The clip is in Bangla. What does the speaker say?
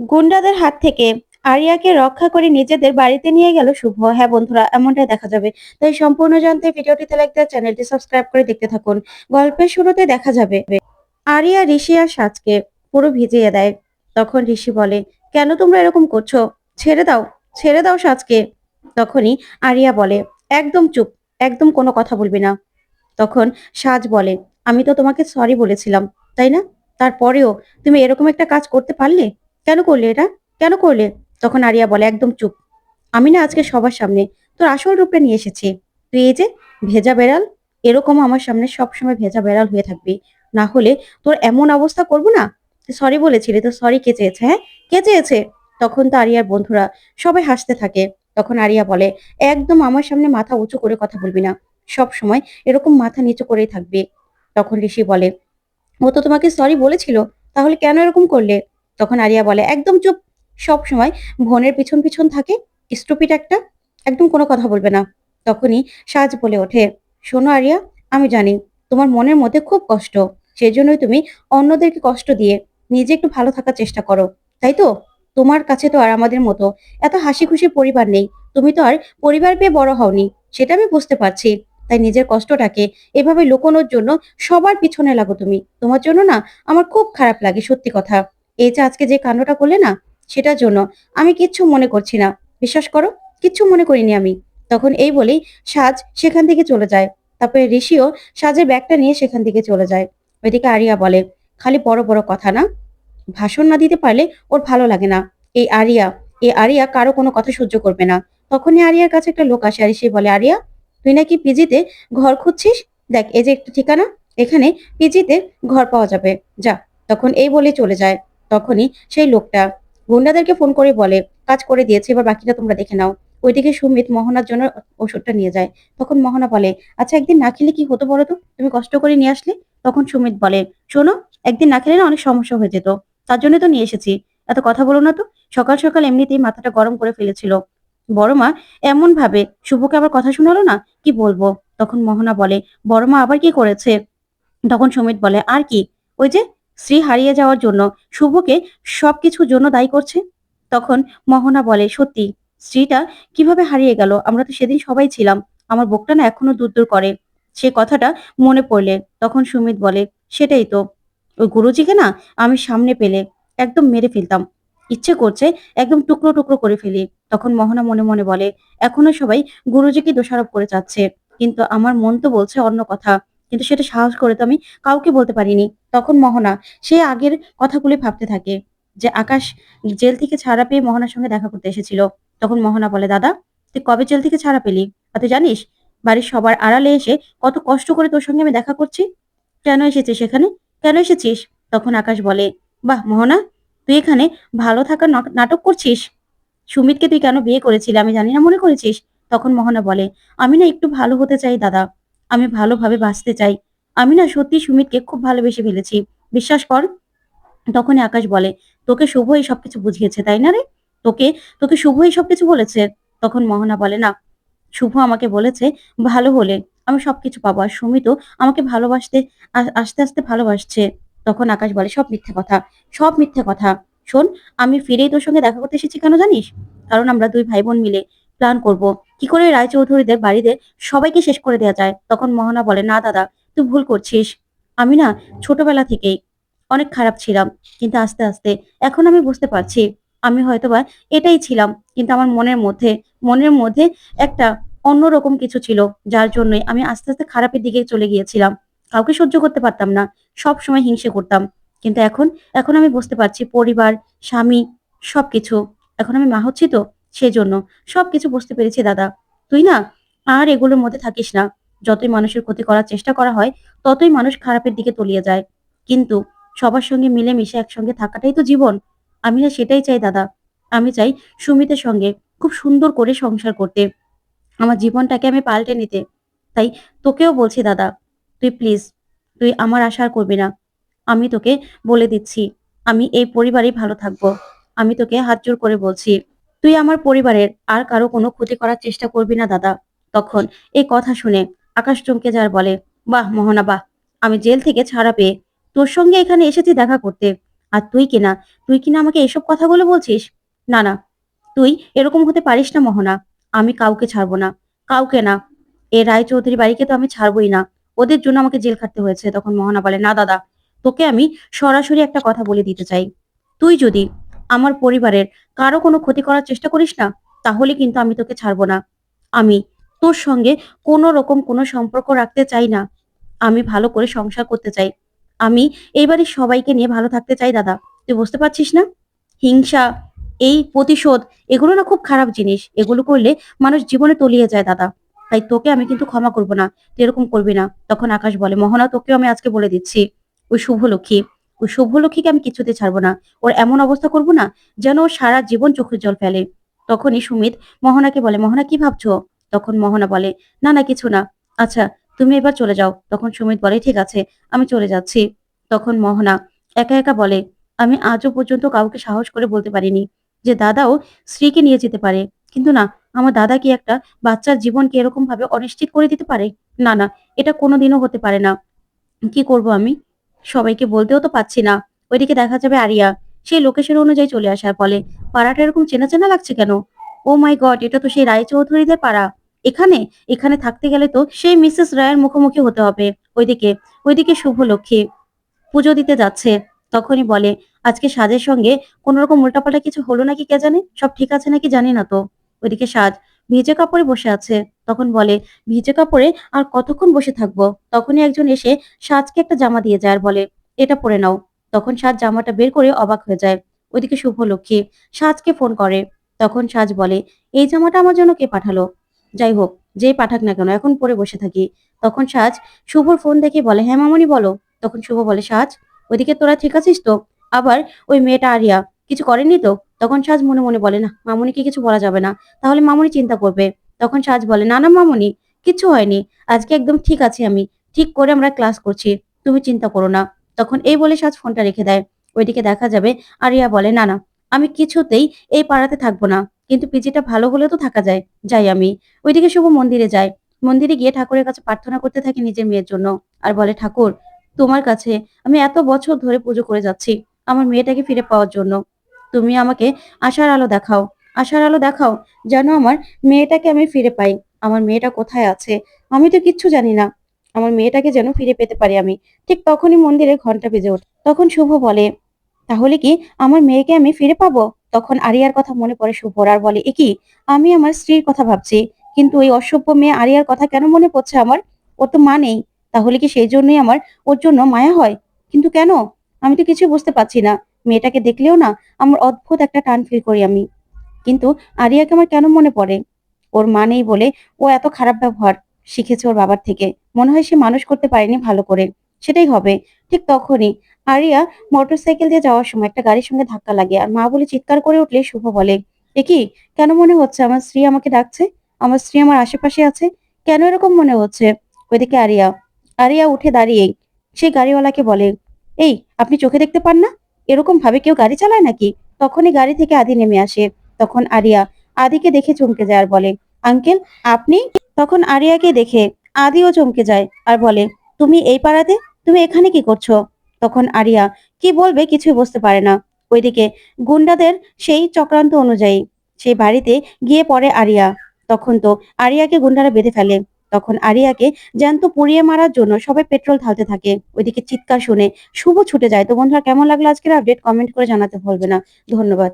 গুন্ডাদের হাত থেকে আরিয়াকে রক্ষা করে নিজেদের বাড়িতে নিয়ে গেল শুভ। হ্যাঁ বন্ধুরা, এমনটাই দেখা যাবে। তাই সম্পূর্ণ জানতে ভিডিওটিতে লাইক দেওয়া চ্যানেলটি সাবস্ক্রাইব করে দেখতে থাকুন। গল্পের শুরুতে দেখা যাবে, আরিয়া, ঋষি আর সাজকে পুরো ভিজিয়ে দেয়। তখন ঋষি বলে, কেন তোমরা এরকম করছ? ছেড়ে দাও ছেড়ে দাও সাজকে। তখনই আরিয়া বলে, একদম চুপ, একদম কোনো কথা বলবি না। তখন সাজ বলে, আমি তো তোমাকে সরি বলেছিলাম, তাই না? তারপরেও তুমি এরকম একটা কাজ করতে পারলে? কেন করলে এটা? কেন করলে? তখন আরিয়া বলে, একদম চুপ। আমি না আজকে সবার সামনে তোর আসল রূপটা নিয়ে এসেছি। তুই এই যে ভেজা বেড়াল, এরকম আমার সামনে সবসময় ভেজা বেড়াল হয়ে থাকবি। না হলে তোর এমন অবস্থা করব না? সরি বলেছিলি তো, সরি কে চেয়েছে হ্যাঁ? কে চেয়েছে? তখন তো আরিয়ার বন্ধুরা সবাই হাসতে থাকে। তখন আরিয়া বলে, একদম আমার সামনে মাথা উঁচু করে কথা বলবি না। সব সময় এরকম মাথা নিচু করেই থাকবে। তখন ঋষি বলে, ও তো তোমাকে সরি বলেছিল, তাহলে কেন এরকম করলে? তখন আরিয়া বলে, একদম চুপ। সব সময় বোনের পিছন পিছন থাকে। স্টুপিট একটা। একদম কোনো কথা বলবে না। তখনই সাজ বলে ওঠে, শোনো আরিয়া, আমি জানি তোমার মনের মধ্যে খুব কষ্ট। সেই জন্যই তুমি অন্যদেরকে কষ্ট দিয়ে নিজে একটু ভালো থাকার চেষ্টা করো। তাই তো? তোমার কাছে তো আর আমাদের মতো এত হাসি খুশি পরিবার নেই। তুমি তো আর পরিবার পেয়ে বড় হওনি। সেটা আমি বুঝতে পারছি। তাই নিজের কষ্টটাকে এভাবে লুকোনোর জন্য সবার পিছনে লাগো তুমি। তোমার জন্য না আমার খুব খারাপ লাগে, সত্যি কথা। এই যে আজকে যে কাণ্ডটা করলে না, সেটার জন্য আমি কিচ্ছু মনে করছি না। বিশ্বাস করো, কিচ্ছু মনে করিনি আমি। তখন এই বলেই সাজ সেখান থেকে চলে যায়। তারপরে ঋষিও সাজের ব্যাগটা নিয়ে সেখান থেকে চলে যায়। ওইদিকে আরিয়া বলে, খালি বড় বড় কথা না। ভাষণ না দিতে পারলে ওর ভালো লাগে না। এই আরিয়া এই আরিয়া কারও কোনো কথা সহ্য করবে না। তখনই আরিয়ার কাছে একটা লোক আসে আর সে বলে, আরিয়া, তুই নাকি পিজিতে ঘর খুঁজছিস? দেখ, এই যে একটা ঠিকানা, এখানে পিজিতে ঘর পাওয়া যাবে। যা। তখন এই বলে চলে যায়। তখনই সেই লোকটা গুন্ডাদেরকে ফোন করে বলে, কাজ করে দিয়েছে, এবার বাকিটা তোমরা দেখে নাও। ওইদিকে সুমিত মোহনার জন্য ওষুধটা নিয়ে যায়। তখন মোহনা বলে আচ্ছা একদিন না খেলে কি হতো বলো তো? তুমি কষ্ট করে নিয়ে আসলে? তখন সুমিত বলে, শোনো, একদিন না খেলে না অনেক সমস্যা হয়ে যেত। তার জন্য তো নিয়ে এসেছি। এত কথা বলো না তো। সকাল সকাল এমনিতেই মাথাটা গরম করে ফেলেছিল। বড় মা এমন ভাবে শুভকে আবার কথা শোনালো না? কি বলব? তখন মোহনা বলে, বড় মা আবার কি করেছে? তখন সুমিত বলে, আর কি? ওই যে স্ত্রী হারিয়ে যাওয়ার জন্য শুভকে সবকিছুর জন্য দায়ী করছে? তখন মোহনা বলে, সত্যি, স্ত্রীটা কীভাবে হারিয়ে গেল? আমরা তো সেদিন সবাই ছিলাম। আমার বুকটা না এখনও দূর দূর করে। সে কথাটা মনে পড়লে তখন সুমিত বলে, সেটাই তো। ওই গুরুজিকে না আমি সামনে পেলে একদম মেরে ফেলতাম। ইচ্ছে করছে একদম টুকরো টুকরো করে ফেলি। তখন মোহনা মনে মনে বলে, এখনও সবাই গুরুজিকে দোষারোপ করে যাচ্ছে। কিন্তু আমার মন তো বলছে অন্য কথা। কিন্তু সেটা সাহস করে তো আমি কাউকে বলতে পারিনি। তখন মোহনা, সে আগের কথাগুলি ভাবতে থাকে যে আকাশ জেল থেকে ছাড়া পেয়ে মোহনার সঙ্গে দেখা করতে এসেছিল। তখন মোহনা বলে, দাদা, তুই কবে জেল থেকে ছাড়া পেলি? আর তুই জানিস, বাড়ির সবার আড়ালে এসে কত কষ্ট করে তোর সঙ্গে আমি দেখা করছি? কেন এসেছিস এখানে? কেন এসেছিস? তখন আকাশ বলে, বাহ, মোহনা, তুই এখানে ভালো থাকার নাট- নাটক করছিস? সুমিতকে তুই কেন বিয়ে করেছিলি? আমি জানি না, মনে করেছিস? তখন মোহনা বলে, আমি না একটু ভালো হতে চাই, দাদা। আমি ভালোভাবে বাঁচতে চাই। আমি না সত্যি সুমিতকে খুব ভালোবেসে ফেলেছি। বিশ্বাস কর, তখনই আকাশ বলে, তোকে শুভ এই সবকিছু বুঝিয়েছে, তাই না রে? তোকে তোকে শুভ এই সবকিছু বলেছে? তখন মোহনা বলে, না, শুভ আমাকে বলেছে, ভালো হলে আমি সবকিছু পাবো আর সুমিতও আমাকে ভালোবাসতে আস্তে আস্তে ভালোবাসছে। তখন আকাশ বলে, সব মিথ্যে কথা, সব মিথ্যে কথা। শোন, আমি ফিরেই তোর সঙ্গে দেখা করতে এসেছি কেন জানিস? কারণ আমরা দুই ভাই বোন মিলে প্ল্যান করব। কি করে রায়চৌধুরীদের বাড়িতে সবাইকে শেষ করে দেওয়া যায়? তখন মহানা বলে, না দাদা, তুই ভুল করছিস। আমি না ছোটবেলা থেকেই অনেক খারাপ ছিলাম, কিন্তু আস্তে আস্তে এখন আমি বুঝতে পারছি। আমি হয়তোবা এটাই ছিলাম, কিন্তু আমার মনের মধ্যে মনের মধ্যে একটা অন্যরকম কিছু ছিল, যার জন্যই আমি আস্তে আস্তে খারাপের দিকে চলে গিয়েছিলাম। কাউকে সহ্য করতে পারতাম না সব সময় হিংসে করতাম। কিন্তু এখন এখন আমি বুঝতে পারছি, পরিবার, স্বামী, সবকিছু। এখন আমি মা হচ্ছি তো সেজন্য সবকিছু বুঝতে পেরেছি দাদা। তুই না আর এগুলোর মধ্যে থাকিস না। যতই মানুষের ক্ষতি করার চেষ্টা করা হয়, ততই মানুষ খারাপের দিকে তলিয়ে যায়। কিন্তু সবার সঙ্গে মিলেমিশে একসঙ্গে থাকাটাই তো জীবন। আমি না সেটাই চাই দাদা। আমি চাই সুমিতের সঙ্গে খুব সুন্দর করে সংসার করতে। আমার জীবনটাকে আমি পাল্টে নিতে। তাই তোকেও বলছি দাদা, তুই প্লিজ তুই আমার আশা করবি না। আমি তোকে বলে দিচ্ছি। আমি এই পরিবারেই ভালো থাকব। আমি তোকে হাত জোর করে বলছি। তুই আমার পরিবারের আর কারও কোনো ক্ষতি করার চেষ্টা করবি না, দাদা। তখন এই কথা শুনে আকাশ চমকে যার বলে, বাহ, মোহনা, বাহ। আমি জেল থেকে ছাড়া পেয়ে তোর সঙ্গে এখানে এসেছি দেখা করতে। আর তুই কিনা তুই কিনা আমাকে এসব কথাগুলো বলছিস? না না। তুই এরকম হতে পারিস না, মোহনা। আমি কাউকে ছাড়বো না। কাউকে না। এ রায়চৌধুরী বাড়িকে তো আমি ছাড়বই না। ওদের জন্য আমাকে জেল খাটতে হয়েছে। তখন মোহনা বলে, না, দাদা। তোকে আমি সরাসরি একটা কথা বলে দিতে চাই। তুই যদি আমার পরিবারের কারও কোনো ক্ষতি করার চেষ্টা করিস না, তাহলে কিন্তু আমি তোকে ছাড়বো না। আমি তোর সঙ্গে কোনো রকম কোনো সম্পর্ক রাখতে চাই না। আমি ভালো করে সংসার করতে চাই। আমি এই বাড়ির সবাইকে নিয়ে ভালো থাকতে চাই, দাদা। তুই বুঝতে পারছিস না? হিংসা, এই প্রতিশোধ, এগুলো না খুব খারাপ জিনিস। এগুলো করলে মানুষ জীবনে তলিয়ে যায়, দাদা। তাই তোকে আমি কিন্তু ক্ষমা করব না। তুই এরকম করবি না। তখন আকাশ বলে, মোহনা, তোকেও আমি আজকে বলে দিচ্ছি। ওই শুভলক্ষ্মী ওই শুভলক্ষ্মীকে আমি কিছুতে ছাড়বো না। ওর এমন অবস্থা করব না যেন ও সারা জীবন চোখের জল ফেলে। তখনই সুমিত মোহনাকে বলে, মোহনা, কি ভাবছ? তখন মোহনা বলে, না না, কিছু না। আচ্ছা তুমি এবার চলে যাও। তখন সুমিত বলে, ঠিক আছে, আমি চলে যাচ্ছি। তখন মোহনা একা একা বলে, আমি আজও পর্যন্ত কাউকে সাহস করে বলতে পারিনি যে দাদাও স্ত্রীকে নিয়ে যেতে পারে। কিন্তু না, আমার দাদা কি একটা বাচ্চার জীবনকে এরকম ভাবে অনিশ্চিত করে দিতে পারে? না না, এটা কোনোদিনও হতে পারে না। কি করব আমি? সবাইকে বলতেও তো পাচ্ছি না। ওইদিকে দেখা যাবে আরিয়া। সেই লোকেশন অনুযায়ী চলে আসার ফলে পাড়াটা এরকম চেনা চেনা লাগছে কেন? ও মাই গড এটা তো সেই রায়চৌধুরীদের পাড়া। এখানে? এখানে থাকতে গেলে তো সেই মিসেস রায়ের মুখোমুখি হতে হবে। ওইদিকে ওইদিকে শুভ লক্ষ্মী পুজো দিতে যাচ্ছে। তখনই বলে, আজকে সাজের সঙ্গে কোনোরকম উল্টাপাল্টা কিছু হলো নাকি কে জানে? সব ঠিক আছে নাকি জানি না তো। ওইদিকে সাজ ভিজে কাপড়ে বসে আছে। তখন বলে, ভিজে কাপড়ে আর কতক্ষণ বসে থাকব? তখনই একজন এসে সাজকে একটা জামা দিয়ে যায় আর বলে, এটা পরে নাও। তখন সাজ জামাটা বের করে অবাক হয়ে যায়। ওইদিকে শুভ লক্ষ্মী সাজকে ফোন করে। তখন সাজ বলে, এই জামাটা আমার জন্য কে পাঠালো? যাই হোক, যেই পাঠাক না কেন, এখন পরে বসে থাকি। তখন সাজ শুভর ফোন দেখে বলে হ্যাঁ মামনি, বলো। তখন শুভ বলে, সাজ ওইদিকে তোরা ঠিক আছিস তো? আবার, ওই মেয়েটা আরিয়া, কিছু করেনি তো? তখন সাজ মনে মনে বলে, না, মামনিকে কিছু বলা যাবে না। তাহলে মামনি চিন্তা করবে। তখন সাজ বলে, না না, মামনি কিচ্ছু হয়নি। আজকে একদম ঠিক আছি আমি। ঠিক করে আমরা ক্লাস করছি। তুমি চিন্তা করো না। তখন এই বলে সাজ ফোনটা রেখে দেয়। ওইদিকে দেখা যাবে আরিয়া বলে, না না, আমি কিছুতেই এই পাড়াতে থাকব না। কিন্তু পিজিটা ভালো হলে তো থাকা যায়। যাই আমি। ওইদিকে শুভ মন্দিরে যায়। মন্দিরে গিয়ে ঠাকুরের কাছে প্রার্থনা করতে থাকে নিজের মেয়ের জন্য। আর বলে, ঠাকুর, তোমার কাছে আমি এত বছর ধরে পুজো করে যাচ্ছি। আমার মেয়েটাকে ফিরে পাওয়ার জন্য। তুমি আমাকে আশার আলো দেখাও, আশার আলো দেখাও যেন আমার মেয়েটাকে আমি ফিরে পাই। আমার মেয়েটা কোথায় আছে? আমি তো কিচ্ছু জানি না। আমার মেয়েটাকে যেন ফিরে পেতে পারি আমি। ঠিক তখনই মন্দিরে ঘণ্টা বেজে ওঠে। তখন শুভ বলে, তাহলে কি আমার মেয়েকে আমি ফিরে পাবো? তখন আরিয়ার কথা মনে পড়ে শুভর আর বলে এ কি আমি আমার স্ত্রীর কথা ভাবছি। কিন্তু ওই অসভ্য মেয়ে আরিয়ার কথা কেন মনে পড়ছে আমার? ওর তো মা নেই। তাহলে কি সেই জন্যই আমার ওর জন্য মায়া হয়? কিন্তু কেন? আমি তো কিছু বুঝতে পারছি না। মেয়েটাকে দেখলেও না আমার অদ্ভুত একটা টান ফিল করি আমি। কিন্তু আরিয়াকে আমার কেন মনে পড়ে? ওর মা নেই বলে ও এত খারাপ ব্যবহার শিখেছে ওর বাবার থেকে। মনে হয় সে মানুষ করতে পারেনি ভালো করে। সেটাই হবে। ঠিক তখনই আরিয়া মোটরসাইকেল দিয়ে যাওয়ার সময় একটা গাড়ির সঙ্গে ধাক্কা লাগে আর মা বলে চিৎকার করে উঠলে শুভ বলে, এ কি? কেন মনে হচ্ছে আমার স্ত্রী আমাকে ডাকছে? আমার স্ত্রী আমার আশেপাশে আছে? কেন এরকম মনে হচ্ছে? ওইদিকে আরিয়া আরিয়া উঠে দাঁড়িয়ে সেই গাড়িওয়ালাকে বলে, এই, আপনি চোখে দেখতে পান না? এরকম ভাবে কেউ গাড়ি চালায় নাকি? তখনই গাড়ি থেকে আদি নেমে আসে। তখন আরিয়া আদিকে দেখে চমকে যায় আর বলে, আঙ্কেল, আপনি? তখন আরিয়াকে দেখে আদিও চমকে যায় আর বলে, তুমি এই পাড়াতে? তুমি এখানে কি করছ? তখন আরিয়া, কি বলবে কিছুই বুঝতে পারে না। ওইদিকে গুন্ডাদের সেই চক্রান্ত অনুযায়ী সেই বাড়িতে গিয়ে পড়ে আরিয়া। তখন তো আরিয়াকে গুন্ডারা বেঁধে ফেলে। তখন আরিয়াকে জ্যান্ত পুড়িয়ে মারার জন্য সবাই পেট্রোল ঢালতে থাকে। ওইদিকে চিৎকার শুনে শুভ ছুটে যায়। তো বন্ধুরা, কেমন লাগল আজকের আপডেট কমেন্ট করে জানাতে ভুলবে না। ধন্যবাদ।